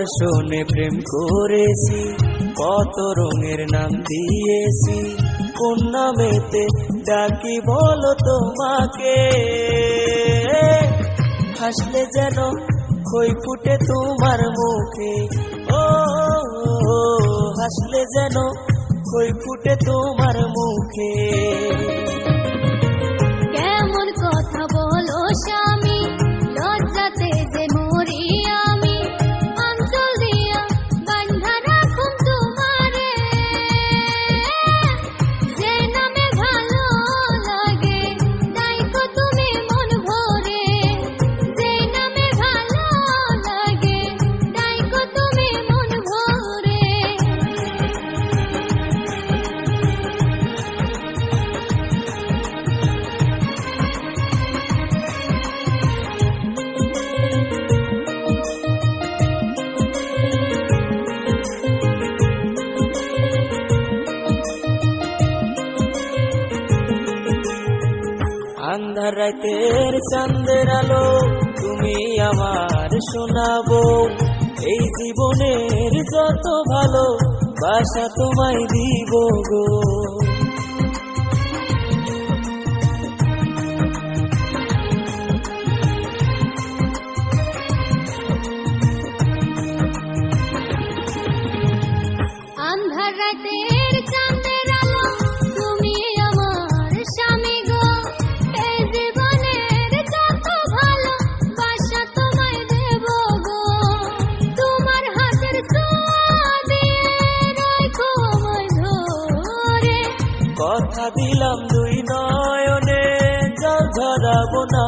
শোনে প্রেম করেছি, কত রঙের নাম দিয়েছি। কোন নামেতে ডাকি বলো তোমাকে। হাসলে যেন খই ফুটে তোমার মুখে। ও, হাসলে যেন খই ফুটে তোমার মুখে। আন্ধার রাতের চাঁদের আলো তুমি আমার শোনাবো। এই জীবনের যত ভালো বাসা তোমায় দিব গো। আন্ধার রাতের কথা দিলাম দুই নয়নে জল ধরাবো না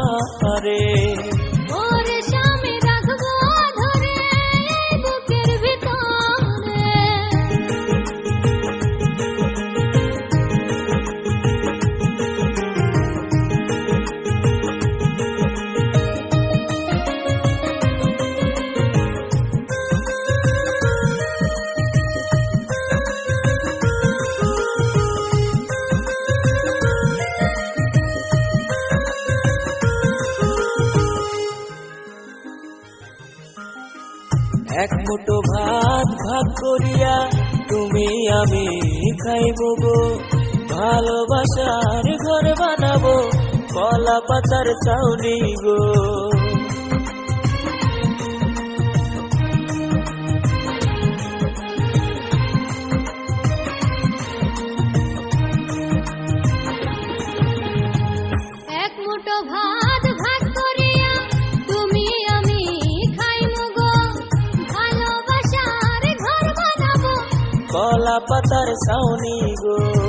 রে এক মুঠো ভাত ভাগ করিয়া তুমি আমি খাইব গো। ভালোবাসার ঘর বানাবো কলা পাতার চাউনি গো। কলা পাতার সাউনি গো।